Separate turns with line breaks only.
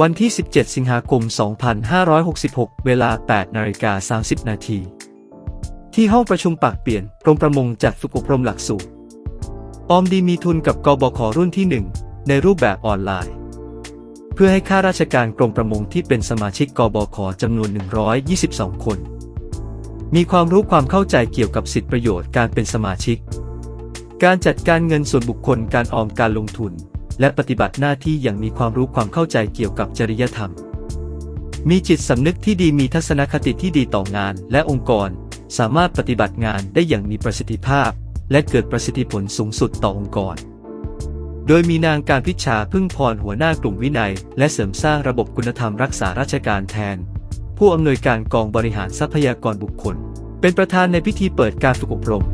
วันที่ 17 สิงหาคม 2566 เวลา 8 นาฬิกา 30 นาที ที่ห้องประชุมปากเปลี่ยน กรมประมงจัดฝึกอบรมหลักสูตร ออมดีมีทุนกับกบขรุ่นที่ 1 ในรูปแบบออนไลน์ เพื่อให้ข้าราชการกรมประมงที่เป็นสมาชิกกบขจำนวน 122 คน มีความรู้ความเข้าใจเกี่ยวกับสิทธิประโยชน์การเป็นสมาชิก การจัดการเงินส่วนบุคคลการออมการลงทุน และปฏิบัติหน้าที่อย่างมีความรู้ความเข้าใจเกี่ยวกับจริยธรรม มีจิตสำนึกที่ดีมีทัศนคติที่ดีต่องานและองค์กร สามารถปฏิบัติงานได้อย่างมีประสิทธิภาพ และเกิดประสิทธิผลสูงสุดต่อองค์กร โดยมีนางการพิชาพึ่งพรหัวหน้ากลุ่มวินัย และเสริมสร้างระบบคุณธรรมรักษาราชการแทน ผู้อำนวยการกองบริหารทรัพยากรบุคคล เป็นประธานในพิธีเปิดการฝึกอบรม